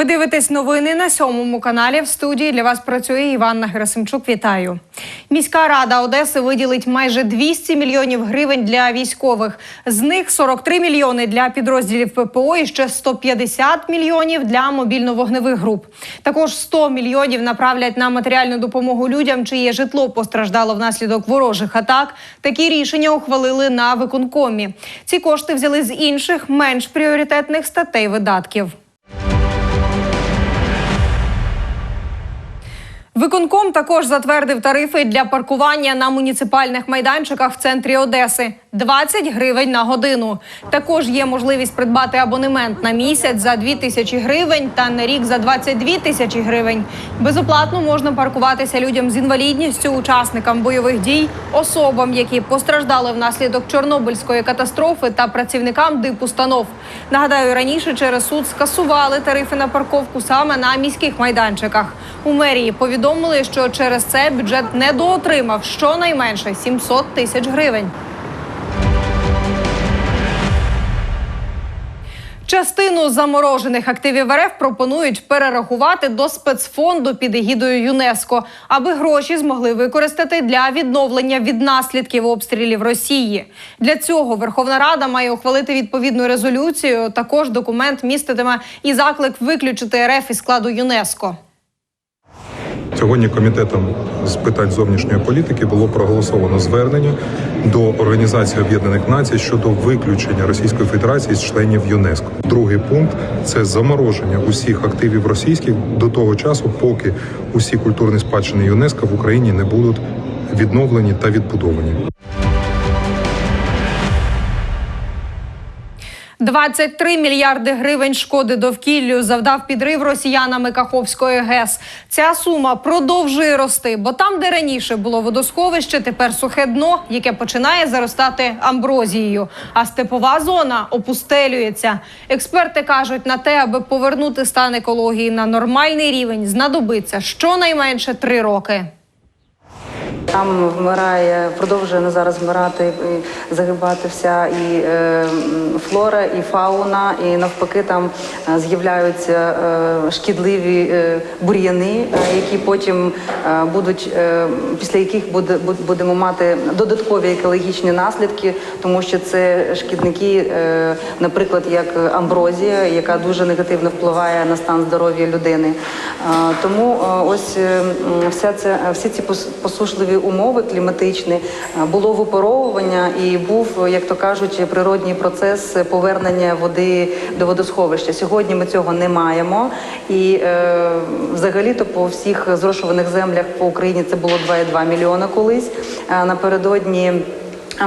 Ви дивитесь новини на сьомому каналі. В студії для вас працює Іванна Герасимчук. Вітаю. Міська рада Одеси виділить майже 200 мільйонів гривень для військових. З них 43 мільйони для підрозділів ППО і ще 150 мільйонів для мобільно-вогневих груп. Також 100 мільйонів направлять на матеріальну допомогу людям, чиє житло постраждало внаслідок ворожих атак. Такі рішення ухвалили на виконкомі. Ці кошти взяли з інших менш пріоритетних статей видатків. Виконком також затвердив тарифи для паркування на муніципальних майданчиках в центрі Одеси 20 гривень на годину. Також є можливість придбати абонемент на місяць за 2 тисячі гривень та на рік за 22 тисячі гривень. Безоплатно можна паркуватися людям з інвалідністю, учасникам бойових дій, особам, які постраждали внаслідок Чорнобильської катастрофи та працівникам дипустанов. Нагадаю, раніше через суд скасували тарифи на парковку саме на міських майданчиках. У мерії повідомили, що через це бюджет недоотримав щонайменше 700 тисяч гривень. Частину заморожених активів РФ пропонують перерахувати до спецфонду під егідою ЮНЕСКО, аби гроші змогли використати для відновлення від наслідків обстрілів Росії. Для цього Верховна Рада має ухвалити відповідну резолюцію. Також документ міститиме і заклик виключити РФ із складу ЮНЕСКО. Сьогодні комітетом з питань зовнішньої політики було проголосовано звернення до Організації Об'єднаних Націй щодо виключення Російської Федерації з членів ЮНЕСКО. Другий пункт це замороження усіх активів російських до того часу, поки усі культурні спадщини ЮНЕСКО в Україні не будуть відновлені та відбудовані. 23 мільярди гривень шкоди довкіллю завдав підрив росіянами Каховської ГЕС. Ця сума продовжує рости, бо там, де раніше було водосховище, тепер сухе дно, яке починає заростати амброзією. А степова зона опустелюється. Експерти кажуть, на те, аби повернути стан екології на нормальний рівень, знадобиться щонайменше три роки. Там вмирає, продовжує зараз вмирати загибати вся і е, флора, і фауна, і навпаки там е, з'являються е, шкідливі бур'яни, які потім будуть після яких буде будемо мати додаткові екологічні наслідки, тому що це шкідники, наприклад, як амброзія, яка дуже негативно впливає на стан здоров'я людини. Тому ось вся ця всі ці посушливі умови кліматичні е, було випаровування і був, як то кажуть, природній процес повернення води до водосховища. Сьогодні ми цього не маємо, і е, взагалі-то по всіх зрошуваних землях по Україні це було 2,2 мільйона колись. Е, Напередодні.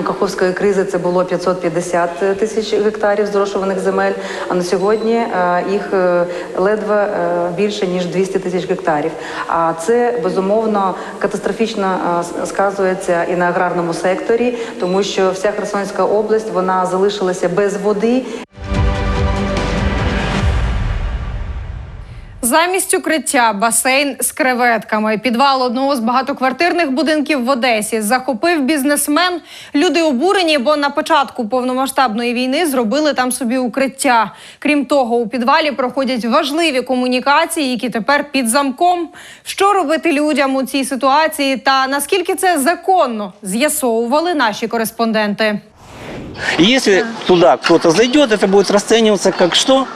Каховської кризи це було 550 тисяч гектарів зрошуваних земель. А на сьогодні е, їх е, ледве е, більше ніж 200 тисяч гектарів. А це безумовно катастрофічно е, сказується і на аграрному секторі, тому що вся Херсонська область вона залишилася без води. Замість укриття басейн з креветками. Підвал одного з багатоквартирних будинків в Одесі захопив бізнесмен. Люди обурені, бо на початку повномасштабної війни зробили там собі укриття. Крім того, у підвалі проходять важливі комунікації, які тепер під замком. Що робити людям у цій ситуації та наскільки це законно, з'ясовували наші кореспонденти. Если туда кто-то зайдет, это будет расцениваться как что?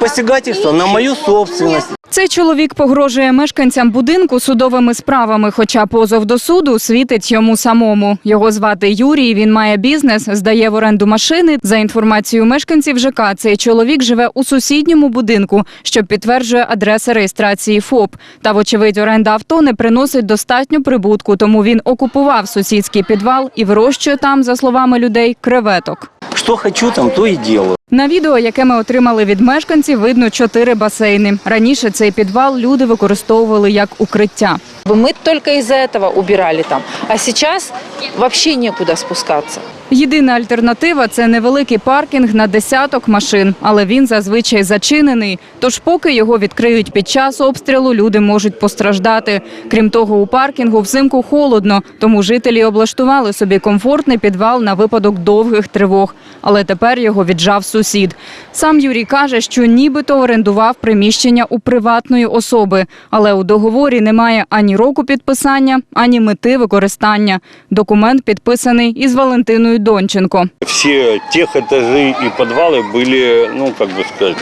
Как посягательство на мою собственность. Цей чоловік погрожує мешканцям будинку судовими справами, хоча позов до суду світить йому самому. Його звати Юрій. Він має бізнес, здає в оренду машини. За інформацією мешканців ЖК, цей чоловік живе у сусідньому будинку, що підтверджує адреса реєстрації ФОП. Та, вочевидь, оренда авто не приносить достатньо прибутку, тому він окупував сусідський підвал і вирощує там, за словами людей, креветок. Что хочу, там то и делаю. На відео, яке ми отримали від мешканців, видно чотири басейни. Раніше цей підвал люди використовували як укриття. Ми только із-за цього убирали там. А зараз вообще нікуди спускаться. Єдина альтернатива це невеликий паркінг на десяток машин, але він зазвичай зачинений. Тож, поки його відкриють під час обстрілу, люди можуть постраждати. Крім того, у паркінгу взимку холодно, тому жителі облаштували собі комфортний підвал на випадок довгих тривог. Але тепер його віджав сусід. Сам Юрій каже, що нібито орендував приміщення у приватної особи, але у договорі немає ані року підписання, ані мети використання. Документ підписаний із Валентиною Донченко. Все тех этажи и подвалы были, ну, как бы сказать,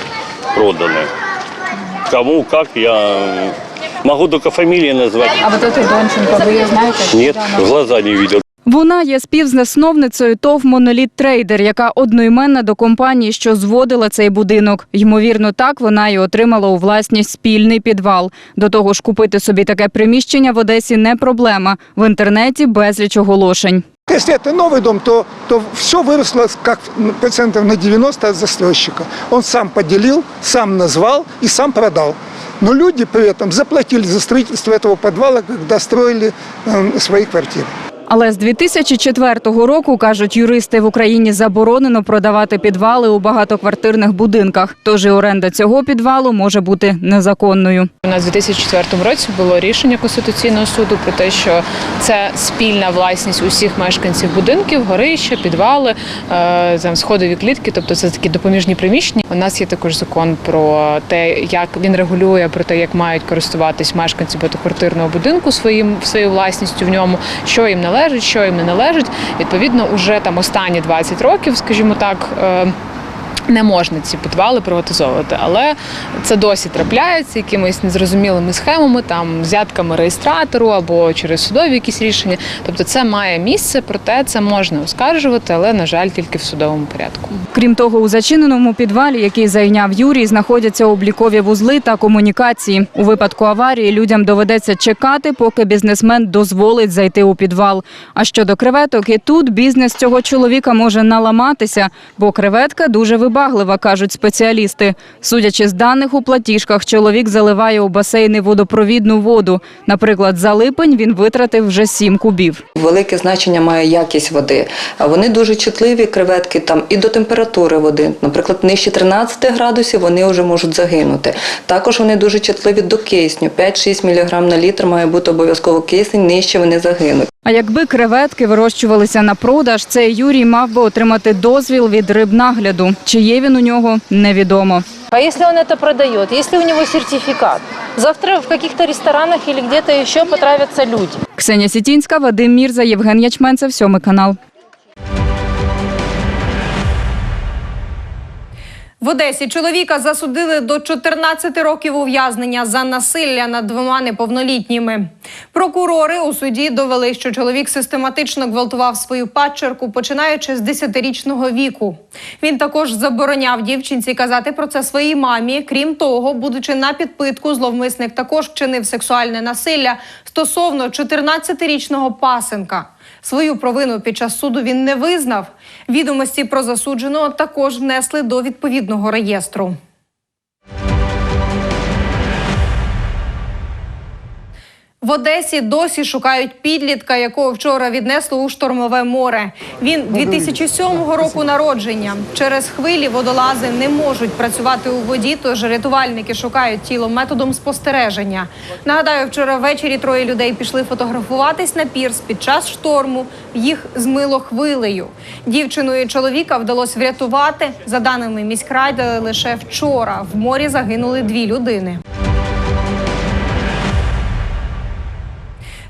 проданы. Кому, как, я могу только фамилии назвать. А вот эту Донченко, ви її знаєте? Нет, в глаза не видел. Вона є співзасновницею ТОВ Моноліт Трейдер, яка одноіменна до компанії, що зводила цей будинок. Ймовірно, так вона і отримала у власність спільний підвал. До того ж, купити собі таке приміщення в Одесі не проблема. В інтернеті безліч оголошень. Если это новый дом, то, то все выросло как процентов на 90 от застройщика. Он сам поделил, сам назвал и сам продал. Но люди при этом заплатили за строительство этого подвала, когда строили э, свои квартиры. Але з 2004 року, кажуть юристи, в Україні заборонено продавати підвали у багатоквартирних будинках. Тож і оренда цього підвалу може бути незаконною. У нас у 2004 році було рішення Конституційного суду про те, що це спільна власність усіх мешканців будинків, горища, підвали, е, там сходові клітки, тобто це такі допоміжні приміщення. У нас є також закон про те, як він регулює про те, як мають користуватись мешканці багатоквартирного будинку своїм своєю власністю в ньому, що їм належить, що їм не належить. Відповідно, уже там останні 20 років, скажімо так. Не можна ці підвали приватизовувати, але це досі трапляється якимись незрозумілими схемами, там взятками реєстратору або через судові якісь рішення. Тобто це має місце, проте це можна оскаржувати, але на жаль, тільки в судовому порядку. Крім того, у зачиненому підвалі, який зайняв Юрій, знаходяться облікові вузли та комунікації. У випадку аварії людям доведеться чекати, поки бізнесмен дозволить зайти у підвал. А щодо креветок, і тут бізнес цього чоловіка може наламатися, бо креветка дуже вибаглива, кажуть спеціалісти. Судячи з даних у платіжках, чоловік заливає у басейни водопровідну воду. Наприклад, за липень він витратив вже 7 кубів. Велике значення має якість води. А Вони дуже чутливі, креветки там і до температури води. Наприклад, нижче 13 градусів вони вже можуть загинути. Також вони дуже чутливі до кисню. 5-6 мг на літр має бути обов'язково кисень, нижче вони загинуть. А якби креветки вирощувалися на продаж, цей Юрій мав би отримати дозвіл від рибнагляду. Чи є він у нього, невідомо. А якщо він це продає, якщо у нього сертифікат, завтра в каких-то ресторанах или где-то еще потравятся люди. Ксенія Сітінська, Вадим Мірза, Євген Ячменцев, сьомий канал. В Одесі чоловіка засудили до 14 років ув'язнення за насилля над двома неповнолітніми. Прокурори у суді довели, що чоловік систематично гвалтував свою падчерку, починаючи з 10-річного віку. Він також забороняв дівчинці казати про це своїй мамі. Крім того, будучи на підпитку, зловмисник також вчинив сексуальне насилля стосовно 14-річного пасенка. Свою провину під час суду він не визнав. Відомості про засудженого також внесли до відповідного реєстру. В Одесі досі шукають підлітка, якого вчора віднесло у штормове море. Він 2007 року народження. Через хвилі водолази не можуть працювати у воді, тож рятувальники шукають тіло методом спостереження. Нагадаю, вчора ввечері троє людей пішли фотографуватись на пірс під час шторму. Їх змило хвилею. Дівчину і чоловіка вдалося врятувати. За даними міськради, лише вчора в морі загинули дві людини.